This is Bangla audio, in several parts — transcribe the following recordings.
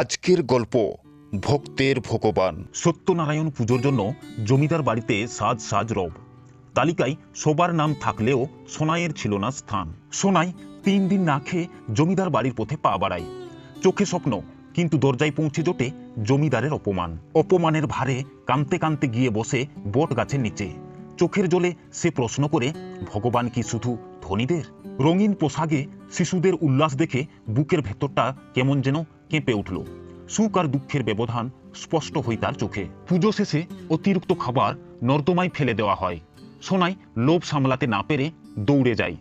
আজকের গল্প, ভক্তের ভগবান। সত্যনারায়ণ পুজোর জন্য জমিদার বাড়িতে সাজ সাজ রব। তালিকায় সবার নাম থাকলেও সোনাইয়ের ছিল না স্থান। সোনাই তিন দিন না খেয়ে জমিদার বাড়ির পথে পা বাড়ায়। চোখে স্বপ্ন, কিন্তু দরজায় পৌঁছে জোটে জমিদারের অপমান। অপমানের ভারে কানতে কানতে গিয়ে বসে বট গাছের নিচে। চোখের জলে সে প্রশ্ন করে, ভগবান কি শুধু ধনীদের? রঙিন পোশাকে শিশুদের উল্লাস দেখে বুকের ভেতরটা কেমন যেন কেঁপে উঠল। সুখ আর দুঃখের ব্যবধান স্পষ্ট হই তার চোখে। পুজো শেষে অতিরিক্ত খাবার নর্দমায় ফেলে দেওয়া হয়। সোনাই লোভ সামলাতে না পেরে দৌড়ে যায়।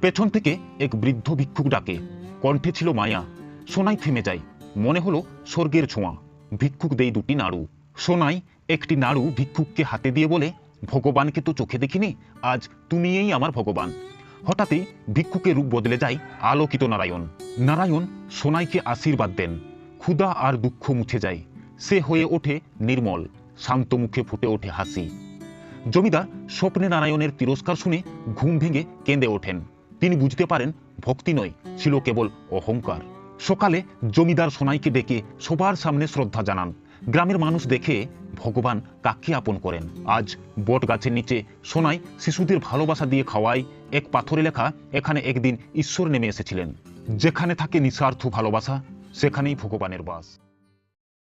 পেছন থেকে এক বৃদ্ধ ভিক্ষুক ডাকে, কণ্ঠে ছিল মায়া। সোনাই থেমে যায়। মনে হলো স্বর্গের ছোঁয়া। ভিক্ষুক দেই দুটি নাড়ু। সোনাই একটি নাড়ু ভিক্ষুককে হাতে দিয়ে বলে, ভগবানকে তো চোখে দেখিনি, আজ তুমিই আমার ভগবান। হঠাৎই ভিক্ষুকে রূপ বদলে যায় আলোকিত নারায়ণ। নারায়ণ সোনাইকে আশীর্বাদ দেন। ক্ষুধা আর দুঃখ মুছে যায়। সে হয়ে ওঠে নির্মল, শান্ত মুখে ফুটে ওঠে হাসি। জমিদার স্বপ্নে নারায়ণের তিরস্কার শুনে ঘুম ভেঙে কেঁদে ওঠেন। তিনি বুঝতে পারেন ভক্তি নয়, ছিল কেবল অহংকার। সকালে জমিদার সোনাইকে ডেকে সবার সামনে শ্রদ্ধা জানান। গ্রামের মানুষ দেখে ভগবান কাকে আপন করেন? আজ বট গাছের নিচে সোনাই শিশুদের ভালোবাসা দিয়ে খাওয়ায় এক পাথরে লেখা, এখানে একদিন ঈশ্বর নেমে এসেছিলেন। যেখানে থাকে নিঃস্বার্থ ভালোবাসা, সেখানেই ভগবানের বাস।